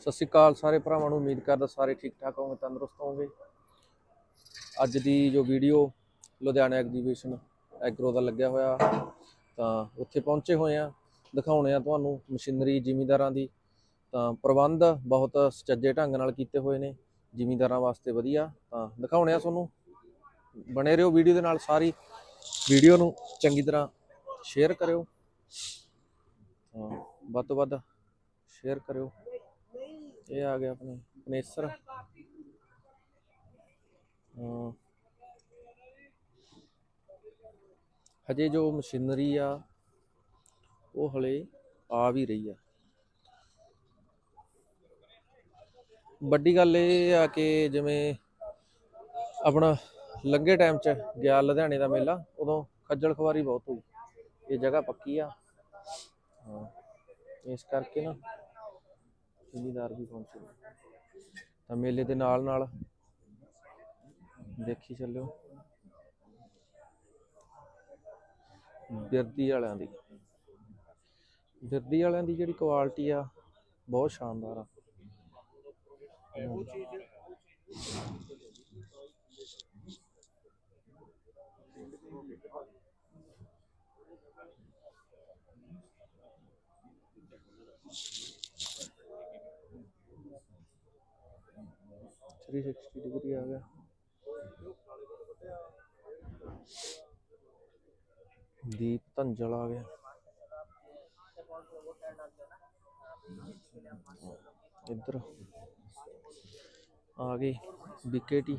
ਸਤਿ ਸ਼੍ਰੀ ਅਕਾਲ ਸਾਰੇ ਭਰਾਵਾਂ ਨੂੰ, ਉਮੀਦ ਕਰਦਾ ਸਾਰੇ ਠੀਕ ਠਾਕ ਹੋਵੋਗੇ, ਤੰਦਰੁਸਤ ਹੋਵੋਗੇ। ਅੱਜ ਦੀ ਜੋ ਵੀਡੀਓ, ਲੁਧਿਆਣਾ ਐਗਜੀਬਿਸ਼ਨ ਐਗਰੋ ਦਾ ਲੱਗਿਆ ਹੋਇਆ, ਤਾਂ ਉੱਥੇ ਪਹੁੰਚੇ ਹੋਏ ਆ ਦਿਖਾਉਣੇ ਆ ਤੁਹਾਨੂੰ ਮਸ਼ੀਨਰੀ ਜ਼ਿਮੀਦਾਰਾਂ ਦੀ। ਤਾਂ ਪ੍ਰਬੰਧ ਬਹੁਤ ਸੁਚੱਜੇ ਢੰਗ ਨਾਲ ਕੀਤੇ ਹੋਏ ਨੇ, ਜ਼ਿਮੀਦਾਰਾਂ ਵਾਸਤੇ ਵਧੀਆ। ਤਾਂ ਦਿਖਾਉਣੇ ਆ ਤੁਹਾਨੂੰ। ਬਣੇ ਰਹੋ ਵੀਡੀਓ ਦੇ ਨਾਲ ਸਾਰੀ। ਵੀਡੀਓ ਨੂੰ ਚੰਗੀ ਤਰ੍ਹਾਂ ਸ਼ੇਅਰ ਕਰਿਓ। ਤਾਂ ਵੱਧ ਤੋਂ ਵੱਧ ਸ਼ੇਅਰ ਕਰਿਓ। ਇਹ ਆ ਗਿਆ ਆਪਣੇ ਕਨੇਸਰ ਹਜੇ ਜੋ ਮਸ਼ੀਨਰੀ ਆ, ਉਹ ਹਲੇ ਆ ਵੀ ਰਹੀ ਆ। ਵੱਡੀ ਗੱਲ ਇਹ ਆ ਕਿ ਜਿਵੇਂ ਆਪਣਾ ਲੰਘੇ ਟਾਈਮ 'ਚ ਗਿਆ ਲੁਧਿਆਣੇ ਦਾ ਮੇਲਾ, ਉਦੋਂ ਖੱਜਲ ਖਵਾਰੀ ਬਹੁਤ ਹੋਈ। ਇਹ ਜਗ੍ਹਾ ਪੱਕੀ ਆ। ਹਾਂ। ਇਸ ਕਰਕੇ ਨਾ ਜ਼ਿਮੀਦਾਰ ਵੀ ਪਹੁੰਚੇ। ਨੇ। ਤਾਂ ਮੇਲੇ ਦੇ ਨਾਲ ਨਾਲ ਦੇਖੀ ਚੱਲਿਓ। ਬਿਰਦੀ ਵਾਲਿਆਂ ਦੀ। ਬਿਰਦੀ ਵਾਲਿਆਂ ਦੀ ਜਿਹੜੀ ਕੁਆਲਿਟੀ ਆ, ਬਹੁਤ ਸ਼ਾਨਦਾਰ ਆ। ਥ੍ਰੀ ਸਿਕਸਟੀ ਡਿਗਰੀ ਆ ਗਿਆ। ਦੀਪ ਧੰਜਲ ਆ ਗਿਆ। ਇੱਧਰ ਆ ਗਈ ਵਿਕੇਟੀ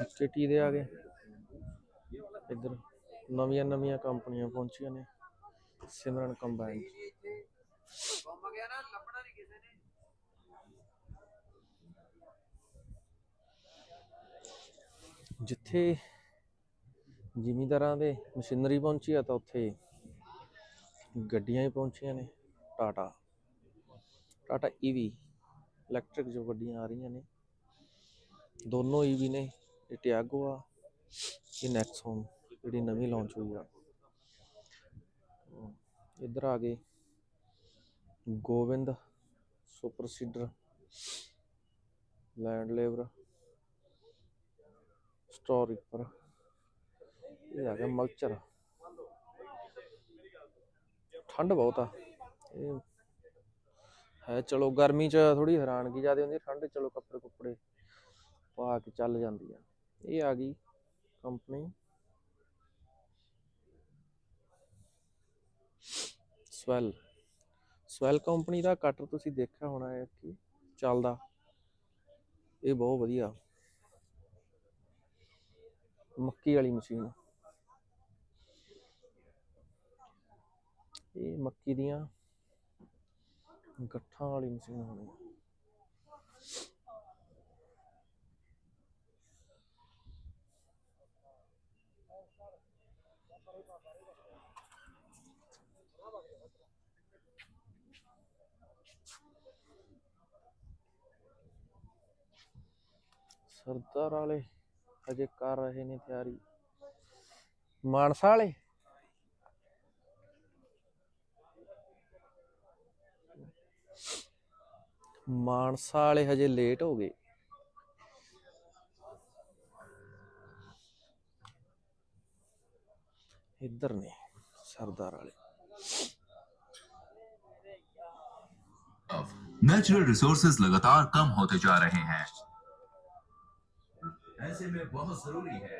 ਵਿਕੇਟੀ ਦੇ ਆ ਗਏ। ਇੱਧਰ ਨਵੀਆਂ ਨਵੀਆਂ ਕੰਪਨੀਆਂ ਪਹੁੰਚੀਆਂ ਨੇ। ਸਿਮਰਨ ਕੰਬਾਈਨ। ਜਿੱਥੇ ਜ਼ਿਮੀਂਦਾਰਾਂ ਦੇ ਮਸ਼ੀਨਰੀ ਪਹੁੰਚੀ ਆ ਤਾਂ ਉੱਥੇ ਗੱਡੀਆਂ ਹੀ ਪਹੁੰਚੀਆਂ ਨੇ, ਟਾਟਾ। ਟਾਟਾ ਈਵੀ ਇਲੈਕਟ੍ਰਿਕ ਜੋ ਗੱਡੀਆਂ ਆ ਰਹੀਆਂ ਨੇ, ਦੋਨੋਂ ਈਵੀ ਨੇ, ਇਹ ਟਿਆਗੋ ਆ, ਇਹ ਨੈਕਸੋਨ, ਜਿਹੜੀ ਨਵੀਂ ਲਾਂਚ ਹੋਈ ਆ। ਇੱਧਰ ਆ ਗਏ। ਗੋਬਿੰਦ ਸੁਪਰ ਸੀਡਰ ਲੈਂਡ ਲੇਬਰ, ਸਟੋਰ ਰਿਪਰ ਇਹ ਆ ਗਿਆ ਮਲਚਰ। ਠੰਡ ਬਹੁਤ ਆ। ਇਹ ਹੈ ਚਲੋ ਗਰਮੀ ਚ ਥੋੜੀ ਹੈਰਾਨਗੀ ਜ਼ਿਆਦਾ ਹੁੰਦੀ, ਠੰਡ ਚਲੋ ਕੱਪੜੇ ਕੁੱਪੜੇ ਪਾ ਕੇ ਚੱਲ ਜਾਂਦੀ ਆ। ਇਹ ਆ ਗਈ ਕੰਪਨੀ। ਸਵੈਲ। ਸਵੈਲ ਕੰਪਨੀ ਦਾ ਕਟਰ ਤੁਸੀਂ ਦੇਖਿਆ ਹੋਣਾ ਹੈ ਕਿ ਚੱਲਦਾ। ਇਹ ਬਹੁਤ ਵਧੀਆ। ਮੱਕੀ ਵਾਲੀ ਮਸ਼ੀਨ। ਇਹ ਮੱਕੀ ਦੀਆਂ ਗੱਠਾਂ ਵਾਲੀ ਮਸ਼ੀਨ ਹੋਣੀ। ਸਰਦਾਰ ਵਾਲੇ ਅਜੇ ਕਰ ਰਹੇ ਨੇ ਤਿਆਰੀ ਮਾਨਸਾ ਵਾਲੇ ਮਾਨਸਾ ਵਾਲੇ ਹਜੇ ਲੇਟ ਹੋ ਗਏ ਇੱਧਰ ਨੇ ਸਰਦਾਰ ਵਾਲੇ नेचुरल रिसोर्सेज लगातार कम होते जा रहे हैं ऐसे में बहुत जरूरी है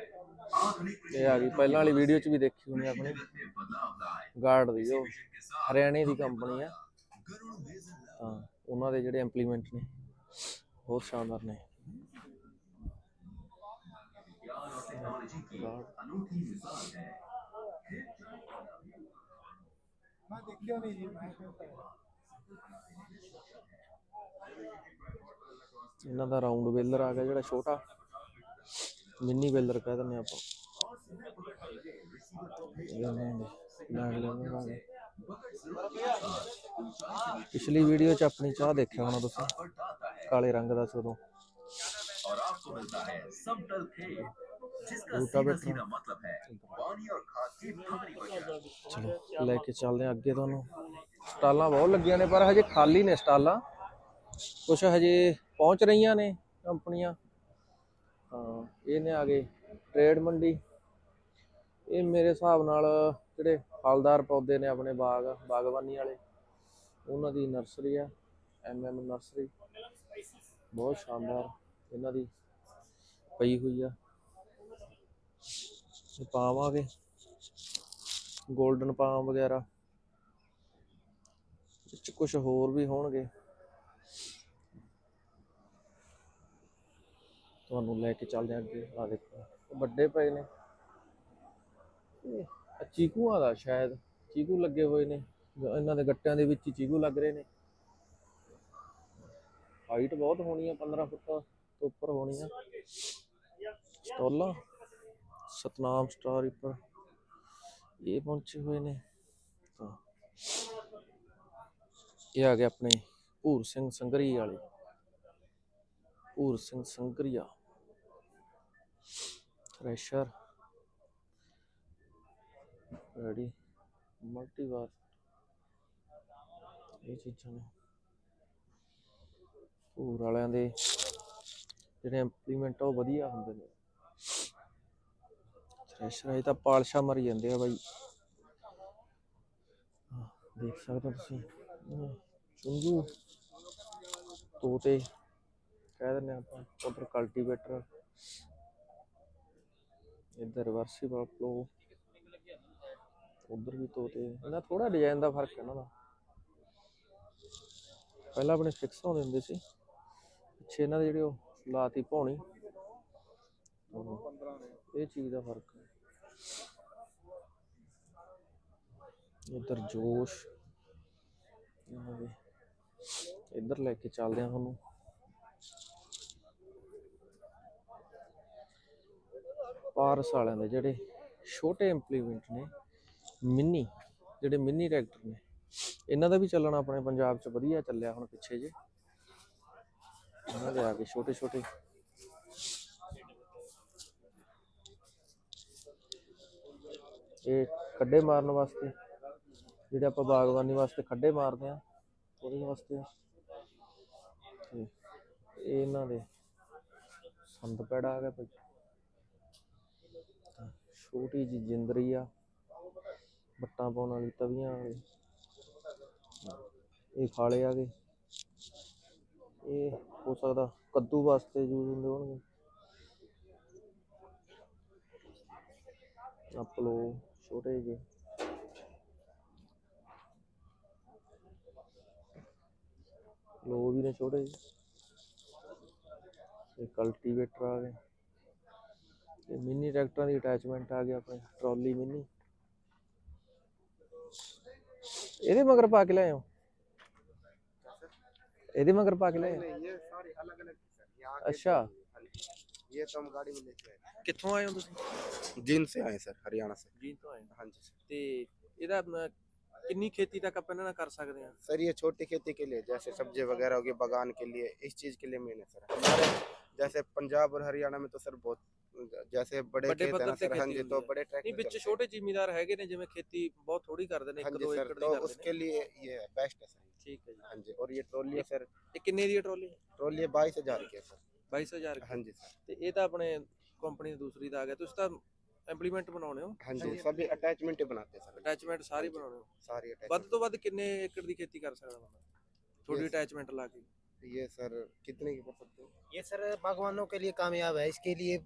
आधुनिक कृषि ਇਹ ਆ ਗਈ ਪਹਿਲਾਂ ਵਾਲੀ ਵੀਡੀਓ 'ਚ ਵੀ ਦੇਖੀ ਹੋਣੀ ਆਪਣੀ में बदलाव लाए ਗਾਰਡ ਦੀ ਉਹ मिशन के साथ ਹਰਿਆਣੇ ਦੀ ਕੰਪਨੀ ਆ गरुड़ बेजन ਤਾਂ ਉਹਨਾਂ ਦੇ ਜਿਹੜੇ ਇੰਪਲੀਮੈਂਟ ਨੇ ਬਹੁਤ ਸ਼ਾਨਦਾਰ ਨੇ विज्ञान और टेक्नोलॉजी की गॉड। अनूठी मिसाल है ਮੈਂ ਦੇਖਿਆ ਨਹੀਂ ਜੀ ਮੈਂ ਕਿਹਾ ਇਹਨਾਂ ਦਾ ਰਾਉਂਡ ਵੇਲਰ ਆ ਗਿਆ ਜਿਹੜਾ ਛੋਟਾ ਮਿੰਨੀ ਵੇਲਰ ਕਹਿ ਦਿੰਦੇ ਆਪਾਂ ਇਹਨਾਂ ਦੇ ਲੈਂਡ ਲੈਵਲ ਆ ਗਏ। ਪਿਛਲੀ ਵੀਡੀਓ 'ਚ ਆਪਣੀ ਚਾਹ ਦੇਖਿਆ ਹੋਣਾ ਤੁਸੀਂ ਕਾਲੇ ਰੰਗ ਦਾ ਸੀ ਉਦੋਂ और आपको मिलता है समतल खेत जिसका बूटा सीधा बैठा। सीधा मतलब है पानी और खाद की भारी बचत ਚਲੋ ਲੈ ਕੇ ਚੱਲਦੇ ਆ ਅੱਗੇ ਤੁਹਾਨੂੰ ਸਟਾਲਾਂ ਬਹੁਤ ਲੱਗੀਆਂ ਨੇ ਪਰ ਹਜੇ ਖਾਲੀ ਨੇ ਸਟਾਲਾਂ ਕੁਝ ਹਜੇ ਪਹੁੰਚ ਰਹੀਆਂ ਨੇ ਕੰਪਨੀਆਂ ਹਾਂ, ਇਹਨੇ ਆ ਗਏ ਟ੍ਰੇਡ ਮੰਡੀ। ਇਹ ਮੇਰੇ ਹਿਸਾਬ ਨਾਲ ਜਿਹੜੇ ਫਲਦਾਰ ਪੌਦੇ ਨੇ ਆਪਣੇ ਬਾਗ, ਬਾਗਬਾਨੀ ਵਾਲੇ, ਉਹਨਾਂ ਦੀ ਨਰਸਰੀ ਆ ਐਮ ਨਰਸਰੀ ਬਹੁਤ ਸ਼ਾਨਦਾਰ ਇਹਨਾਂ ਦੀ ਪਈ ਹੋਈ ਆ। ਪਾਵਾਂਗੇ ਪਾਮ ਆ 골ਡਨ ਪਾਮ ਵਗੈਰਾ। ਵਿੱਚ ਕੁਝ ਹੋਰ ਵੀ ਹੋਣਗੇ। ਤੁਹਾਨੂੰ ਲੈ ਕੇ ਚੱਲਦੇ ਹਾਂ ਅੱਗੇ ਆ ਦੇਖੋ ਵੱਡੇ ਪਏ ਨੇ। ਇਹ ਚੀਕੂਆਂ ਦਾ ਸ਼ਾਇਦ, ਚੀਕੂ ਲੱਗੇ ਹੋਏ ਨੇ। ਇਹਨਾਂ ਦੇ ਗੱਟਿਆਂ ਦੇ ਵਿੱਚ ਹੀ ਚੀਕੂ ਲੱਗ ਰਹੇ ਨੇ। ਹਾਈਟ ਬਹੁਤ ਹੋਣੀ ਆ 15 ਫੁੱਟ ਤੋਂ ਉੱਪਰ ਹੋਣੀ ਆ। ਸਟੋਲਾ, ਸਤਨਾਮ ਸਟਾਰ ਉੱਪਰ ਇਹ ਪਹੁੰਚੇ ਹੋਏ ਨੇ। ਤਾਂ ਇਹ ਆ ਗਏ ਆਪਣੇ ਭੂਰ ਸਿੰਘ ਸੰਗਰੀ ਵਾਲੇ। ਭੂਰ ਸਿੰਘ ਸੰਗਰੀਆ। ਥ੍ਰੈਸ਼ਰ ਰੈਡੀ ਮਲਟੀਵਾਰ ਇਹ ਚੀਜ਼ਾਂ ਨੇ। ਭੂਰ ਵਾਲਿਆਂ ਦੇ ਜਿਹੜੇ ਇੰਪਲੀਮੈਂਟ ਉਹ ਵਧੀਆ ਹੁੰਦੇ ਨੇ। ਥ੍ਰੈਸ਼ਰ ਇਹ ਤਾਂ ਪਾਲਸ਼ਾ ਮਰੀ ਜਾਂਦੇ ਆ ਬਾਈ। ਦੇਖ ਸਕਦੇ ਹੋ ਤੁਸੀਂ। ਚੁੰਝੂ ਤੋਤੇ। ਕਹਿ ਦਿੰਦੇ ਆਪਾਂ ਉਧਰ ਕਲਟੀਵੇਟਰ ਇੱਧਰ ਰਿਵਰਸੀਬਲ ਫਲੋ ਉਧਰ ਵੀ ਤੋਤੇ ਇਹਨਾਂ ਥੋੜਾ ਡਿਜ਼ਾਈਨ ਦਾ ਫ਼ਰਕ ਹੈ ਇਹਨਾਂ ਦਾ। ਪਹਿਲਾਂ ਆਪਣੇ ਫਿਕਸ ਹੁੰਦੇ ਹੁੰਦੇ ਸੀ, ਪਿੱਛੇ ਇਹਨਾਂ ਦੇ ਜਿਹੜੇ ਉਹ ਲਾਤੀ ਭੌਣੀ ਇਹ ਚੀਜ਼ ਦਾ ਫ਼ਰਕ ਹੈ। ਇੱਧਰ ਜੋਸ਼, ਇਹਨਾਂ ਦੇ ਇੱਧਰ ਲੈ ਕੇ ਚੱਲਦੇ ਆ ਤੁਹਾਨੂੰ। ਪਾਰਸ ਵਾਲਿਆਂ ਦੇ ਜਿਹੜੇ ਛੋਟੇ ਇੰਪਲੀਮੈਂਟ ਨੇ, ਮਿੰਨੀ, ਜਿਹੜੇ ਮਿੰਨੀ ਟਰੈਕਟਰ ਨੇ, ਇਹਨਾਂ ਦਾ ਵੀ ਚੱਲਣਾ ਆਪਣੇ ਪੰਜਾਬ 'ਚ ਵਧੀਆ ਚੱਲਿਆ ਹੁਣ ਪਿੱਛੇ ਜੇ। ਇਹਨਾਂ ਦੇ ਆ ਕੇ ਛੋਟੇ ਛੋਟੇ। ਇਹ ਖੱਡੇ ਮਾਰਨ ਵਾਸਤੇ, ਜਿਹੜੇ ਆਪਾਂ ਬਾਗਬਾਨੀ ਵਾਸਤੇ ਖੱਡੇ ਮਾਰਦੇ ਆ ਉਹਦੇ ਵਾਸਤੇ। ਇਹ ਇਹਨਾਂ ਦੇ ਸੰਦ ਪੈੜਾ ਆ ਗਿਆ ਭਾਈ। ਛੋਟੀ ਜੀ ਜਿੰਦਰੀ ਆ ਬੱਟਾਂ ਪਾਉਣ ਵਾਲੀ ਤਵੀਆਂ ਵਾਲੇ। ਇਹ ਖਾਲੇ ਆ ਗਏ ਇਹ ਹੋ ਸਕਦਾ ਕੱਦੂ ਵਾਸਤੇ ਯੂਜ਼ ਹੁੰਦੇ ਹੋਣਗੇ। ਆਪਲੋ ਛੋਟੇ ਜਿਹੇ। ਲੋ ਵੀ ਨੇ ਛੋਟੇ ਜਿਹੇ। ਇਹ ਕਲਟੀਵੇਟਰ ਆ ਗਏ। ਤੇ ਮਿੰਨੀ ਟਰੈਕਟਰਾਂ ਦੀ ਅਟੈਚਮੈਂਟ ਆ ਗਈ ਆਪਣੇ ਟਰਾਲੀ ਮਿੰਨੀ ਇਹਦੇ ਮਗਰ ਪਾ ਕੇ ਲਿਆਏ ਹੋ ਇਹਦੇ ਮਗਰ ਪਾ ਕੇ ਲਿਆਏ ਹੋ? ये सारे अलग अलग सर यहाँ ਅੱਛਾ ये तो हम गाड़ी में लेके आए ਕਿੱਥੋਂ ਆਏ ਹੋ ਤੁਸੀਂ जींद से आए सर हरियाणा से ਜੀ ਤੋਂ ਆਏ ਹੋ। हाँ जी सर ਤੇ ਇਹਦਾ ਮ, ਕਿੰਨੀ ਖੇਤੀ ਤੱਕ ਆਪਾਂ ਇਹਨਾਂ ਨਾਲ ਕਰ ਸਕਦੇ ਹਾਂ सर ये छोटी खेती के लिए जैसे सब्जी वगैरह होगी बागान के लिए इस चीज के लिए मेन है सर हमारे जैसे पंजाब और हरियाणा में तो सर बहुत जैसे बड़े बड़े खेत है पद्धर ना से सर हाँ खेती जी होती तो है। बड़े ਨਹੀਂ ट्रैक्टर ਵਿੱਚ चलते हैं। ਛੋਟੇ ਜ਼ਿਮੀਦਾਰ ਹੈਗੇ ਨੇ ਜਿਵੇਂ ਖੇਤੀ ਬਹੁਤ ਥੋੜੀ ਕਰਦੇ ਨੇ हाँ ਇੱਕ जी ਦੋ सर ਏਕੜ तो ਦੀ उसके ਕਰਦੇ ਨੇ लिए ये बेस्ट है सर ਠੀਕ ਹੈ ਜੀ हाँ जी और ये ट्रॉली है सर ਇਹ ਕਿੰਨੇ ਦੀ ਹੈ ਟਰੋਲੀ ट्रॉली बाईस हजार की है सर 22000 हाँ जी सर ਤੇ ਇਹ ਤਾਂ ਆਪਣੇ ਕੰਪਨੀ ਦੀ ਦੂਸਰੀ ਦਾ ਆ ਗਿਆ ਤੁਸੀਂ ਤਾਂ ਇੰਪਲੀਮੈਂਟ ਬਣਾਉਣੇ ਹੋ हाँ जी सभी अटैचमेंट ही बनाते हैं सर ਅਟੈਚਮੈਂਟ ਸਾਰੀ ਬਣਾਉਣੇ ਹੋ सारी ਵੱਧ अटैचमेंट ਤੋਂ ਵੱਧ ਕਿੰਨੇ ਏਕੜ ਦੀ ਖੇਤੀ ਕਰ ਸਕਦਾ ਬੰਦਾ ਥੋੜੀ Yes. ਅਟੈਚਮੈਂਟ ਲਾ ਕੇ ये सर कितने की कर सकते हो ये सर बागवानों के लिए कामयाब है इसके लिए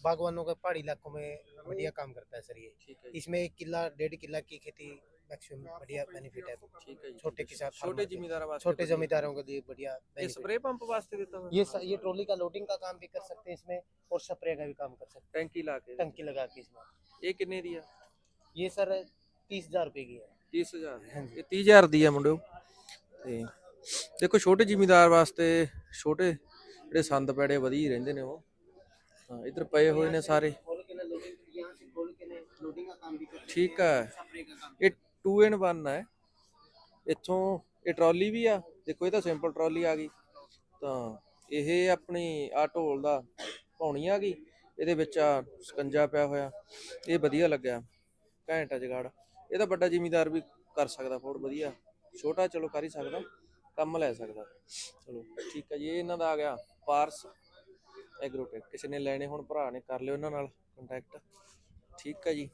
बागवानों का पहाड़ी इलाकों में बढ़िया काम करता है सर ये ਠੀਕ ਹੈ ਜੀ इसमें एक किला डेढ़ किला की खेती मैक्सिमम बढ़िया बेनिफिट है ਠੀਕ ਹੈ ਜੀ छोटे किसान ਛੋਟੇ farmer के- ਜ਼ਿਮੀਦਾਰਾਂ ਵਾਸਤੇ छोटे ਵਧੀਆ। जमींदारों के लिए बढ़िया ਇਹ benefit ਸਪਰੇ ਪੰਪ ਵਾਸਤੇ ਦਿੱਤਾ ਹੋਇਆ ये स- ये ट्रॉली का लोडिंग का काम भी कर सकते हैं इसमें और स्प्रे का भी काम कर सकते ਟੈਂਕੀ ਲਾ ਕੇ हैं टंकी लगा के इसमें ਇਹ ਕਿੰਨੇ ਦੀ ਆ ये सर तीस हजार रुपए की है 30000 ਹਾਂਜੀ। ਇਹ 30000 ਦੀ ਆ ਮੁੰਡਿਓ ਤੇ ਦੇਖੋ ਛੋਟੇ ਜ਼ਿਮੀਦਾਰ ਵਾਸਤੇ ਛੋਟੇ ਜਿਹੜੇ ਸੰਦ ਪੈੜੇ ਵਧੀਆ ਹੀ ਰਹਿੰਦੇ ਨੇ ਉਹ ਹਾਂ, ਇਧਰ ਪਏ ਹੋਏ ਨੇ ਸਾਰੇ। ਠੀਕ ਆ। ਇਹ 2 ਇਨ 1 ਹੈ ਇੱਥੋਂ ਇਹ ਟਰਾਲੀ ਵੀ ਆ। ਦੇਖੋ, ਇਹ ਤਾਂ ਸਿੰਪਲ ਟਰਾਲੀ ਆ ਗਈ। ਤਾਂ ਇਹ ਆਪਣੀ ਆ ਢੋਲ ਦਾ ਪਾਉਣੀ ਆ ਗਈ। ਇਹਦੇ ਵਿੱਚ ਆ ਸਕੰਜਾ ਪਿਆ ਹੋਇਆ। ਇਹ ਵਧੀਆ ਲੱਗਿਆ। ਘੈਂਟਾ ਜਗਾੜ। ਇਹ ਤਾਂ ਵੱਡਾ ਜ਼ਿਮੀਦਾਰ ਵੀ ਕਰ ਸਕਦਾ ਫੋੜ ਵਧੀਆ। ਛੋਟਾ ਚਲੋ ਕਰ ਹੀ ਸਕਦਾ। ਕੰਮ ਲੈ ਸਕਦਾ। ਚਲੋ, ਠੀਕ ਆ ਜੀ। ਇਹ ਇਹਨਾਂ ਦਾ ਆ ਗਿਆ ਪਾਰਸ ਐਗਰੋਟੈਕ ਕਿਸੇ ਨੇ ਲੈਣੇ ਹੁਣ ਭਰਾ ਨੇ, ਕਰ ਲਿਓ ਉਹਨਾਂ ਨਾਲ ਕੰਟੈਕਟ ਠੀਕ ਹੈ ਜੀ।